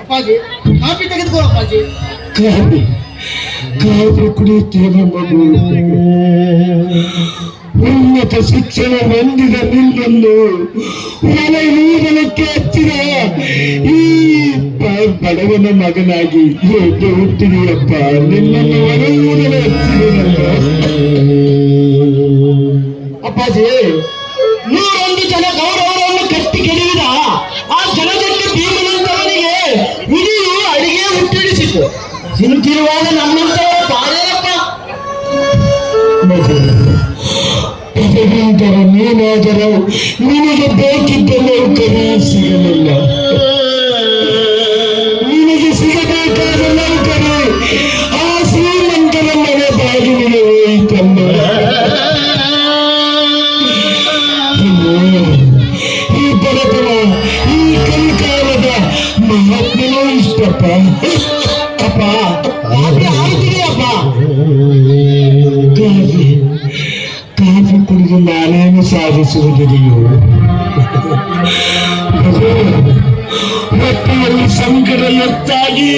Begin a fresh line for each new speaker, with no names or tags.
ಅಪ್ಪಾಜಿ ಕಾಫಿ ತೆಗೆದುಕೋ ಅಪ್ಪಾಜಿ.
ಕಾಫಿ ಕಾಫಿ ಉನ್ನತ ಶಿಕ್ಷಣ ಹೊಂದಿದ ನಿನ್ನನ್ನು ಬ- ಬಡವನ ಮಗನಾಗಿ ಎದ್ದು ಹುಟ್ಟಿದೀಯಪ್ಪ ನಿನ್ನನ್ನು ಹೊರ
ಅಪ್ಪಾಜಿ, ನೂರೊಂದು ಜನ ಗೌರವರನ್ನು ಕಟ್ಟಿ ಕೆಡವಿದ ಆ ಜನಜಕ್ಕೆ ಭೀಮನಂತವನಿಗೆ ವಿಧಿಯು ಅಡಿಗೆ ಹುಟ್ಟಿಡಿಸಿತು. ಹಿಂತಿರುವಾಗ ನಮ್ಮಂತವರ
ಪದವೀಧರ ನೀನಾದರೂ ನಿನಗೆ ಬೇಕಿದ್ದ ನೌಕರಿ ಮಹಾತ್ಮನೂ ಇಷ್ಟಪ್ಪ
ಅಪ್ಪ ಕಾಫಿ ಆಯ್ತಿದೆಯಪ್ಪ
ಕಾಫಿ ಕಾಫಿ ಕುಡಿದು ನಾನೇನು ಸಾಧಿಸುವುದಿದೆಯೋ ಹೊಟ್ಟೆಯಲ್ಲಿ ಸಂಕಟ ಎತ್ತಾಗಿ